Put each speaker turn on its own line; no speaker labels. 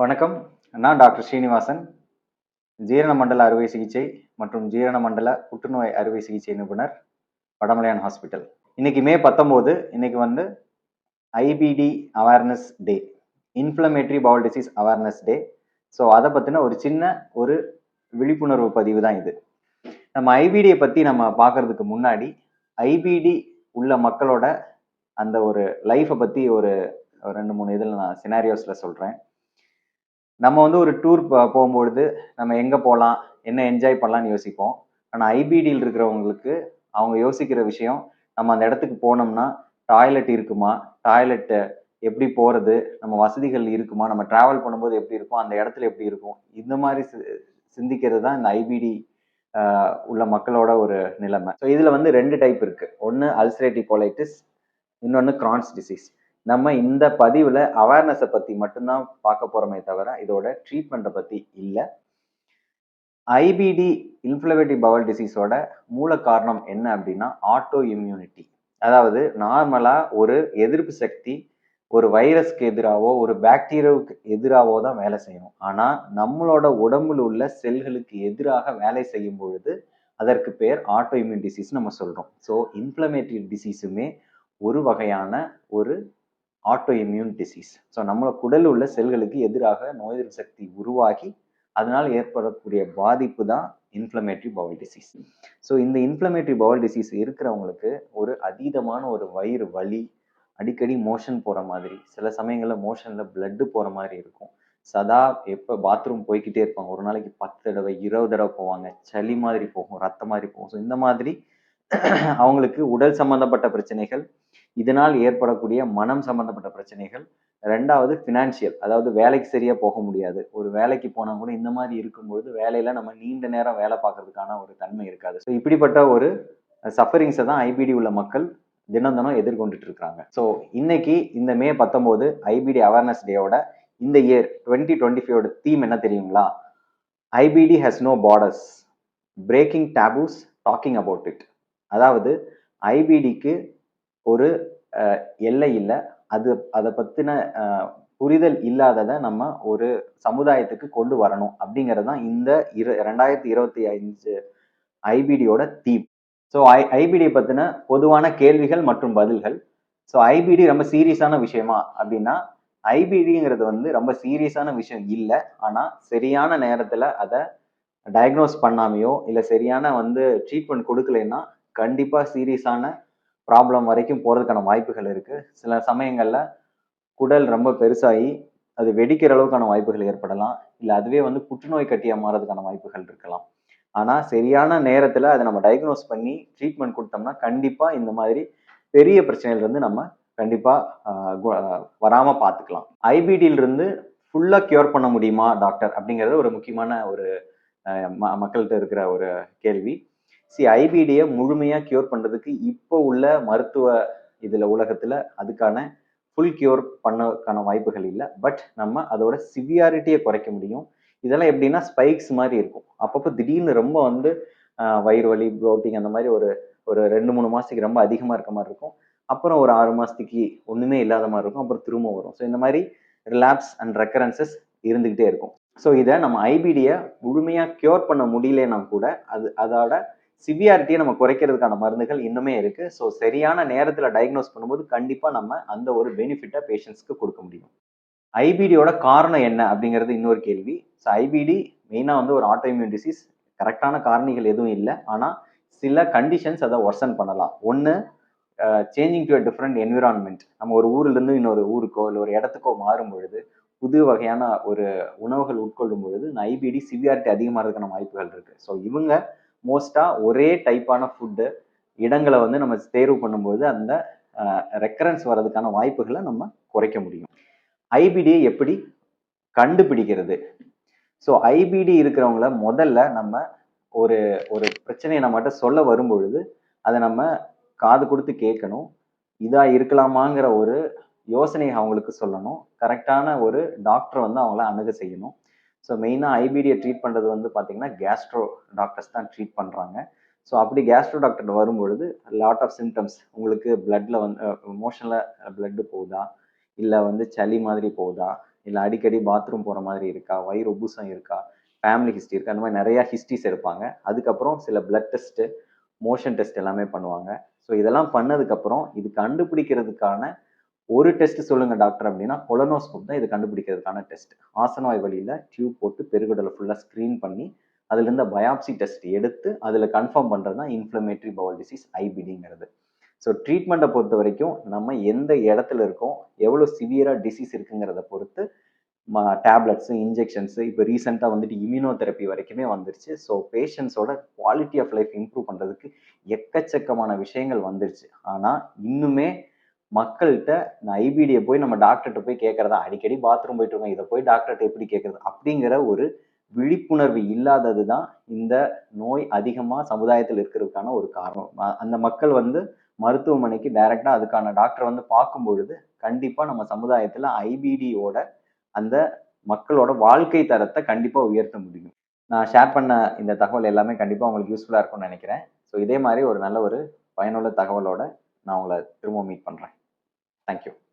வணக்கம். நான் டாக்டர் ஸ்ரீனிவாசன். ஜீரண மண்டல அறுவை சிகிச்சை மற்றும் ஜீரண மண்டல புற்றுநோய் அறுவை சிகிச்சை நிபுணர் வடமலையான் ஹாஸ்பிட்டல். இன்னைக்கு மே பத்தொம்போது இன்னைக்கு வந்து IBD awareness day inflammatory bowel disease awareness day. So அதை பற்றின ஒரு சின்ன ஒரு விழிப்புணர்வு பதிவு தான் இது. நம்ம ஐபிடியை பற்றி நம்ம பார்க்கறதுக்கு முன்னாடி ஐபிடி உள்ள மக்களோட அந்த ஒரு லைஃப்பை பற்றி ஒரு ஒரு ரெண்டு மூணு இதில் நான் சினாரியோஸில் சொல்கிறேன் நம்ம வந்து ஒரு டூர் போகும்பொழுது நம்ம எங்கே போகலாம் என்ன என்ஜாய் பண்ணலாம்னு யோசிப்போம். ஆனால் ஐபிடியில் இருக்கிறவங்களுக்கு அவங்க யோசிக்கிற விஷயம் நம்ம அந்த இடத்துக்கு போனோம்னா டாய்லெட் இருக்குமா டாய்லெட்டு எப்படி போகிறது நம்ம வசதிகள் இருக்குமா நம்ம ட்ராவல் பண்ணும்போது எப்படி இருக்கும் அந்த இடத்துல எப்படி இருக்கும் இந்த மாதிரி சி- சிந்திக்கிறது தான் இந்த ஐபிடி உள்ள மக்களோட ஒரு நிலைமை. ஸோ இதில் வந்து ரெண்டு டைப் இருக்குது ஒன்று அல்சரேட்டிவ் கோலைட்டிஸ் இன்னொன்று கிரான்ஸ் டிசீஸ் நம்ம இந்த பதிவில் அவேர்னஸை பற்றி மட்டும்தான் பார்க்க போகிறோமே தவிர இதோட ட்ரீட்மெண்ட்டை பற்றி இல்லை. ஐபிடி இன்ஃப்ளவேட்டிவ் பவல் டிசீஸோட மூல காரணம் என்ன அப்படின்னா ஆட்டோ இம்யூனிட்டி அதாவது நார்மலாக ஒரு எதிர்ப்பு சக்தி ஒரு வைரஸ்க்கு எதிராகவோ ஒரு பாக்டீரியாவுக்கு எதிராகவோ தான் வேலை செய்யணும் ஆனால் நம்மளோட உடம்புல உள்ள செல்களுக்கு எதிராக வேலை செய்யும் பொழுது அதற்கு பேர் ஆட்டோ இம்யூன் டிசீஸ் நம்ம சொல்கிறோம் ஸோ இன்ஃப்ளமேட்டரி டிசீஸுமே ஒரு வகையான ஒரு ஆட்டோ இம்யூன் டிசீஸ் ஸோ நம்ம குடல் உள்ள செல்களுக்கு எதிராக நோய் எதிர்ப்பு சக்தி உருவாகி அதனால் ஏற்படக்கூடிய பாதிப்பு தான் இன்ஃப்ளமேட்டரி பவல் டிசீஸ் ஸோ இந்த இன்ஃப்ளமேட்டரி பவல் டிசீஸ் இருக்கிறவங்களுக்கு ஒரு அதீதமான ஒரு வயிறு வலி அடிக்கடி மோஷன் போகிற மாதிரி சில சமயங்களில் மோஷனில் பிளட்டு போகிற மாதிரி இருக்கும். சதா எப்போ பாத்ரூம் போய்க்கிட்டே இருப்பாங்க. ஒரு நாளைக்கு பத்து தடவை இருபது தடவை போவாங்க. சளி மாதிரி போகும் ரத்தம் மாதிரி போகும். ஸோ இந்த மாதிரி அவங்களுக்கு உடல் சம்பந்தப்பட்ட பிரச்சனைகள் இதனால் ஏற்படக்கூடிய மனம் சம்பந்தப்பட்ட பிரச்சனைகள். ரெண்டாவது ஃபினான்ஷியல் அதாவது வேலைக்கு சரியா போக முடியாது. ஒரு வேலைக்கு போனா கூட இந்த மாதிரி இருக்கும்பொழுது வேலையில நம்ம நீண்ட நேரம் வேலை பார்க்கறதுக்கான ஒரு தன்மை இருக்காது. ஸோ இப்படிப்பட்ட ஒரு சஃபரிங்ஸை தான் ஐபிடி உள்ள மக்கள் தினம் தினம் எதிர்கொண்டுட்டு இருக்காங்க. ஸோ இன்னைக்கு இந்த மே பத்தொம்போது ஐபிடி அவேர்னஸ் டேயோட இந்த இயர் டுவெண்ட்டி டுவெண்ட்டி ஃபைவோட தீம் என்ன தெரியுங்களா? IBD has no borders breaking taboos talking about it அதாவது ஐபிடிக்கு ஒரு எல்லை இல்லை. அது அதை பற்றின புரிதல் இல்லாததை நம்ம ஒரு சமுதாயத்துக்கு கொண்டு வரணும் அப்படிங்கிறது தான் இந்த இரு ரெண்டாயிரத்தி இருபத்தி அஞ்சு ஐபிடியோட தீம். ஸோ ஐ ஐபிடியை பற்றின பொதுவான கேள்விகள் மற்றும் பதில்கள். ஸோ ஐபிடி ரொம்ப சீரியஸான விஷயமா அப்படின்னா ஐபிடிங்கிறது வந்து ரொம்ப சீரியஸான விஷயம் இல்லை. ஆனால் சரியான நேரத்தில் அதை டயக்னோஸ் பண்ணாமையோ இல்லை சரியான வந்து ட்ரீட்மெண்ட் கொடுக்கலைன்னா கண்டிப்பாக சீரியஸான ப்ராப்ளம் வரைக்கும் போகிறதுக்கான வாய்ப்புகள் இருக்குது சில சமயங்களில் குடல் ரொம்ப பெருசாகி அது வெடிக்கிற அளவுக்கான வாய்ப்புகள் ஏற்படலாம். இல்லை அதுவே வந்து புற்றுநோய் கட்டியாக மாறதுக்கான வாய்ப்புகள் இருக்கலாம். ஆனால் சரியான நேரத்தில் அதை நம்ம டயக்னோஸ் பண்ணி ட்ரீட்மெண்ட் கொடுத்தோம்னா கண்டிப்பாக இந்த மாதிரி பெரிய பிரச்சனையிலிருந்து நம்ம கண்டிப்பாக வராமல் பார்த்துக்கலாம். ஐபிடியிலிருந்து ஃபுல்லாக க்யூர் பண்ண முடியுமா டாக்டர் அப்படிங்கிறது ஒரு முக்கியமான ஒரு ம- மக்கள்கிட்ட இருக்கிற ஒரு கேள்வி. சி ஐபிடியை முழுமையாக க்யூர் பண்ணுறதுக்கு இப்போ உள்ள மருத்துவ இதில் உலகத்தில் அதுக்கான ஃபுல் க்யூர் பண்ணக்கான வாய்ப்புகள் இல்லை. பட் நம்ம அதோட சிவியாரிட்டியை குறைக்க முடியும். இதெல்லாம் எப்படின்னா ஸ்பைக்ஸ் மாதிரி இருக்கும். அப்பப்போ திடீர்னு ரொம்ப வந்து வயிறு வலி ப்ளோட்டிங் அந்த மாதிரி ஒரு ஒரு ரெண்டு மூணு மாதத்துக்கு ரொம்ப அதிகமாக இருக்க மாதிரி இருக்கும். அப்புறம் ஒரு ஆறு மாதத்துக்கு ஒன்றுமே இல்லாத மாதிரி இருக்கும். அப்புறம் திரும்ப வரும். ஸோ இந்த மாதிரி ரிலாப்ஸ் அண்ட் ரெக்கரன்சஸ் இருந்துக்கிட்டே இருக்கும். ஸோ இதை நம்ம ஐபிடியை முழுமையாக க்யூர் பண்ண முடியலன்னா கூட அது அதோட சிவியாரிட்டியை நம்ம குறைக்கிறதுக்கான மருந்துகள் இன்னுமே இருக்கு. ஸோ சரியான நேரத்தில் டயக்னோஸ் பண்ணும்போது கண்டிப்பாக நம்ம அந்த ஒரு பெனிஃபிட்டை பேஷண்ட்ஸ்க்கு கொடுக்க முடியும். ஐபிடியோட காரணம் என்ன அப்படிங்கிறது இன்னொரு கேள்வி. ஸோ ஐபிடி மெயினாக வந்து ஒரு ஆட்டோஇம்யூன் டிசீஸ் கரெக்டான காரணிகள் எதுவும் இல்லை. ஆனால் சில கண்டிஷன்ஸ் அதை ஒர்சன் பண்ணலாம். ஒன்று changing to a different environment நம்ம ஒரு ஊர்லேருந்து இன்னொரு ஊருக்கோ இல்லை ஒரு இடத்துக்கோ மாறும் பொழுது புது வகையான ஒரு உணவுகள் உட்கொள்ளும் பொழுது இந்த ஐபிடி சிவியாரிட்டி அதிகமாகிறதுக்கான வாய்ப்புகள் இருக்குது ஸோ இவங்க மோஸ்ட்டாக ஒரே டைப்பான ஃபுட்டு இடங்களை வந்து நம்ம தேர்வு பண்ணும்போது அந்த ரெக்கரன்ஸ் வர்றதுக்கான வாய்ப்புகளை நம்ம குறைக்க முடியும். ஐபிடியை எப்படி கண்டுபிடிக்கிறது? ஸோ ஐபிடி இருக்கிறவங்கள முதல்ல நம்ம ஒரு ஒரு பிரச்சனையை நம்மகிட்ட சொல்ல வரும்பொழுது அதை நம்ம காது கொடுத்து கேட்கணும். இதாக இருக்கலாமாங்கிற ஒரு யோசனையை அவங்களுக்கு சொல்லணும். கரெக்டான ஒரு டாக்டரை வந்து அவங்கள அணுக செய்யணும். ஸோ மெயினாக ஐபிடியை ட்ரீட் பண்ணுறது வந்து பார்த்தீங்கன்னா கேஸ்ட்ரோ டாக்டர்ஸ் தான் ட்ரீட் பண்ணுறாங்க ஸோ அப்படி கேஸ்ட்ரோ டாக்டர் வரும்பொழுது லாட் ஆஃப் சிம்டம்ஸ் உங்களுக்கு பிளட்டில் வந்து மோஷனில் பிளட்டு போகுதா? இல்லை வந்து சளி மாதிரி போகுதா? இல்லை அடிக்கடி பாத்ரூம் போகிற மாதிரி இருக்கா? வயிறு உப்புசம் இருக்கா? ஃபேமிலி ஹிஸ்ட்ரி இருக்கா? அந்த மாதிரி நிறையா ஹிஸ்ட்ரிஸ் எடுப்பாங்க. அதுக்கப்புறம் சில பிளட் டெஸ்ட்டு மோஷன் டெஸ்ட் எல்லாமே பண்ணுவாங்க. ஸோ இதெல்லாம் பண்ணதுக்கப்புறம் இது கண்டுபிடிக்கிறதுக்கான ஒரு டெஸ்ட் சொல்லுங்க டாக்டர் அப்படின்னா கொலனோஸ்கோப் தான் இது கண்டுபிடிக்கிறதுக்கான டெஸ்ட் ஆசனவாய் வழியில் டியூப் போட்டு பெருகுடலை ஃபுல்லாக ஸ்க்ரீன் பண்ணி அதுலேருந்து பயாப்சி டெஸ்ட் எடுத்து அதில் கன்ஃபார்ம் பண்ணுறது தான் இன்ஃப்ளமேட்ரி பவல் டிசீஸ் ஐபிடிங்கிறது ஸோ ட்ரீட்மெண்ட்டை பொறுத்த வரைக்கும் நம்ம எந்த இடத்துல இருக்கோம் எவ்வளோ சிவியராக டிசீஸ் இருக்குங்கிறத பொறுத்து டேப்லெட்ஸு இன்ஜெக்ஷன்ஸு இப்போ ரீசெண்டாக வந்துட்டு இம்யூனோதெரப்பி வரைக்குமே வந்துருச்சு. ஸோ பேஷண்ட்ஸோட குவாலிட்டி ஆஃப் லைஃப் இம்ப்ரூவ் பண்ணுறதுக்கு எக்கச்சக்கமான விஷயங்கள் வந்துருச்சு. ஆனால் இன்னுமே மக்கள்கிட்ட நான் ஐபிடியை போய் நம்ம டாக்டர்கிட்ட போய் கேட்கறதா அடிக்கடி பாத்ரூம் போயிட்டு இருக்கோம். இதை போய் டாக்டர்கிட்ட எப்படி கேட்கறது அப்படிங்கிற ஒரு விழிப்புணர்வு இல்லாதது தான் இந்த நோய் அதிகமாக சமுதாயத்தில் இருக்கிறதுக்கான ஒரு காரணம். அந்த மக்கள் வந்து மருத்துவமனைக்கு டைரெக்டாக அதுக்கான டாக்டர் வந்து பார்க்கும் பொழுது கண்டிப்பாக நம்ம சமுதாயத்தில் ஐபிடியோட அந்த மக்களோட வாழ்க்கை தரத்தை கண்டிப்பாக உயர்த்த முடியும். நான் ஷேர் பண்ண இந்த தகவல் எல்லாமே கண்டிப்பாக உங்களுக்கு யூஸ்ஃபுல்லாக இருக்கும்னு நினைக்கிறேன். ஸோ இதே மாதிரி ஒரு நல்ல ஒரு பயனுள்ள தகவலோட நான் உங்களை திரும்ப மீட் பண்ணுறேன் Thank you.